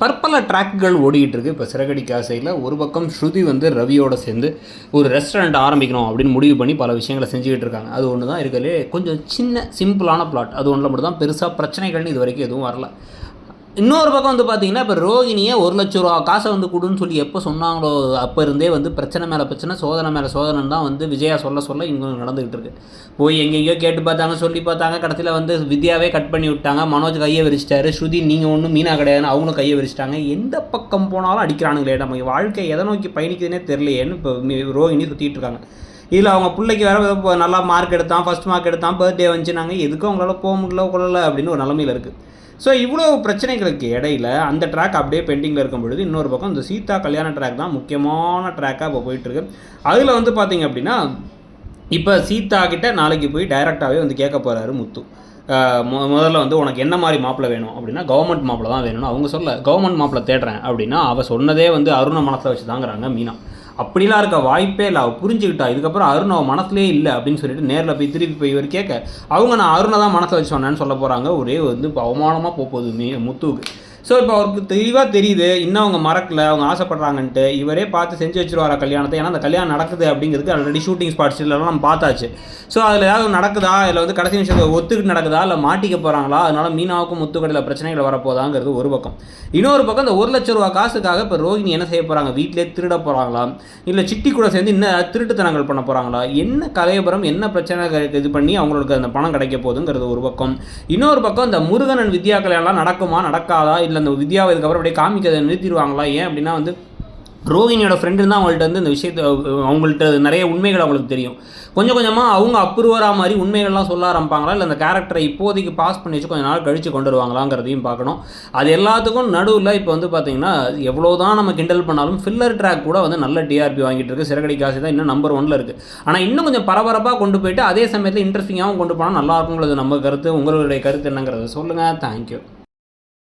பற்பல ட்ராக்குகள் ஓடிக்கிட்டு இருக்கு இப்போ சிறகடி சைடில் ஒரு பக்கம் ஸ்ருதி வந்து ரவியோட சேர்ந்து ஒரு ரெஸ்டாரண்ட் ஆரம்பிக்கணும் அப்படின்னு முடிவு பண்ணி பல விஷயங்களை செஞ்சுக்கிட்டு இருக்காங்க அது ஒன்று தான் இருக்கலே கொஞ்சம் சின்ன சிம்பிளான பிளாட் அது ஒன்றில் மட்டும் தான் பெருசாக பிரச்சனைகள்னு இது வரைக்கும் எதுவும் வரல. இன்னொரு பக்கம் வந்து பார்த்தீங்கன்னா இப்போ ரோகிணியை ஒரு லட்ச ரூபா காசை வந்து கொடுன்னு சொல்லி எப்போ சொன்னாங்களோ அப்போ இருந்தே வந்து பிரச்சனை மேலே பிரச்சனை சோதனை மேலே சோதனை தான் வந்து விஜயா சொல்ல சொல்ல இங்கே நடந்துகிட்டு இருக்கு. போய் எங்கெங்கேயோ கேட்டு பார்த்தாங்க சொல்லி பார்த்தாங்க கடைசியில் வந்து வித்யாவே கட் பண்ணி விட்டாங்க. மனோஜ் கையை விரிச்சிட்டாரு. ஸ்ருதி நீங்கள் ஒன்றும் மீனா கிடையாதுன்னு அவங்களும் கையை விரிச்சிட்டாங்க. எந்த பக்கம் போனாலும் அடிக்கிறானுங்களே நம்ம வாழ்க்கை எதை நோக்கி பயணிக்குதுன்னே தெரியலையேன்னு இப்போ மீ- ரோகிணி சுற்றிட்டு இருக்காங்க. இதில் அவங்க பிள்ளைக்கு வேறு நல்லா மார்க் எடுத்தான் ஃபஸ்ட் மார்க் எடுத்தான் பர்த்டே வந்துச்சு நாங்கள் எதுக்கும் அவங்களால போக முடியல கொள்ளல அப்படின்னு ஒரு நிலமையில இருக்குது ஸோ இவ்வளோ பிரச்சனைகளுக்கு இடையில அந்த ட்ராக் அப்படியே பெண்டிங்கில் இருக்கும் பொழுது இன்னொரு பக்கம் இந்த சீதா கல்யாண ட்ராக் தான் முக்கியமான ட்ராக்காக இப்போ போயிட்டுருக்கு அதில் வந்து பார்த்தீங்க அப்படின்னா இப்போ சீதா கிட்ட நாளைக்கு போய் டைரெக்டாகவே வந்து கேட்க போகிறாரு முத்து. மு- முதல்ல வந்து உனக்கு என்ன மாதிரி மாப்பிள்ளை வேணும் அப்படின்னா கவர்மெண்ட் மாப்பிள்ளை தான் வேணும்னு அவங்க சொல்ல கவர்மெண்ட் மாப்பிள்ளை தேடுறேன் அப்படின்னா அவள் சொன்னதே வந்து அருண மனசில் வச்சு தாங்கிறாங்க மீனா. அப்படிலாம் இருக்க வாய்ப்பே இல்லை. அவள் புரிஞ்சுக்கிட்டா. இதுக்கப்புறம் அருண் அவள் மனசுலேயே இல்லை அப்படின்னு சொல்லிட்டு நேரில் போய் திருப்பி போய் இவர் கேட்க அவங்க நான் அருணை தான் மனசில் வச்சு சொன்னேன்னு சொல்ல போகிறாங்க ஒரே வந்து இப்போ அவமானமாக போக போகுது மீ முத்துவுக்கு. ஸோ இப்போ அவருக்கு தெளிவாக தெரியுது இன்னும் அவங்க மறக்கல அவங்க ஆசைப்படுறாங்கன்ட்டு. இவரே பார்த்து செஞ்சு வச்சுருவாரா கல்யாணத்தை? ஏன்னா அந்த கல்யாணம் நடக்குது அப்படிங்கிறதுக்கு ஆல்ரெடி ஷூட்டிங் ஸ்பாட்ஸ் எல்லாம் நம்ம பார்த்தாச்சு. ஸோ அதில் ஏதாவது நடக்குதா? இல்லை வந்து கடைசி நிமிஷத்தை ஒத்துக்கிட்டு நடக்குதா? இல்லை மாட்டிக்க போகிறாங்களா அதனால மீனாவுக்கும் முத்துக்கடையில் பிரச்சனைகள் வரப்போதாங்கிறது ஒரு பக்கம். இன்னொரு பக்கம் இந்த ஒரு லட்ச ரூபா காசுக்காக இப்போ ரோஹிணி என்ன செய்ய போகிறாங்க வீட்டிலே திருட போகிறாங்களா இல்லை சிட்டி கூட சேர்ந்து இன்னும் திருட்டுத்தனங்கள் பண்ண போகிறாங்களா என்ன கலையபுரம் என்ன பிரச்சனை இது பண்ணி அவங்களுக்கு அந்த பணம் கிடைக்க போகுதுங்கிறது ஒரு பக்கம். இன்னொரு பக்கம் இந்த முருகனன் வித்யா கல்யாணம்லாம் நடக்குமா? நடக்காதா? இல்லை அந்த வித்யாவை இதுக்கப்புறம் அப்படியே காமிக்கிறதை நிறுத்திடுவாங்களா? ஏன் அப்படின்னா வந்து ரோகிணியோட ஃப்ரெண்டு தான் அவங்கள்ட்ட வந்து இந்த விஷயத்தை அவங்கள்ட்ட நிறைய உண்மைகள் அவங்களுக்கு தெரியும். கொஞ்சம் கொஞ்சமாக அவங்க அப்ரூவராக மாதிரி உண்மைகள்லாம் சொல்ல ஆரம்பிப்பாங்களா? இல்லை அந்த கேரக்டரை இப்போதைக்கு பாஸ் பண்ணி வச்சு கொஞ்ச நாள் கழித்து கொண்டு வருவாங்களாங்கிறதையும் பார்க்கணும். அது எல்லாத்துக்கும் நடுவில் இப்போ வந்து பார்த்தீங்கன்னா எவ்வளோ தான் நம்ம கிண்டல் பண்ணாலும் ஃபில்லர் ட்ராக் கூட வந்து நல்ல டிஆர்பி வாங்கிட்டு இருக்கு. சிறகடி காசு தான் இன்னும் நம்பர் ஒன்ல இருக்குது ஆனால் இன்னும் கொஞ்சம் பரபரப்பாக கொண்டு போயிட்டு அதே சமயத்தில் இன்ட்ரெஸ்டிங்காகவும் கொண்டு போனால் நல்லா இருக்குங்கிறது நம்ம கருத்து. உங்களுடைய கருத்து என்னங்கிறத சொல்லுங்கள் தேங்க்யூ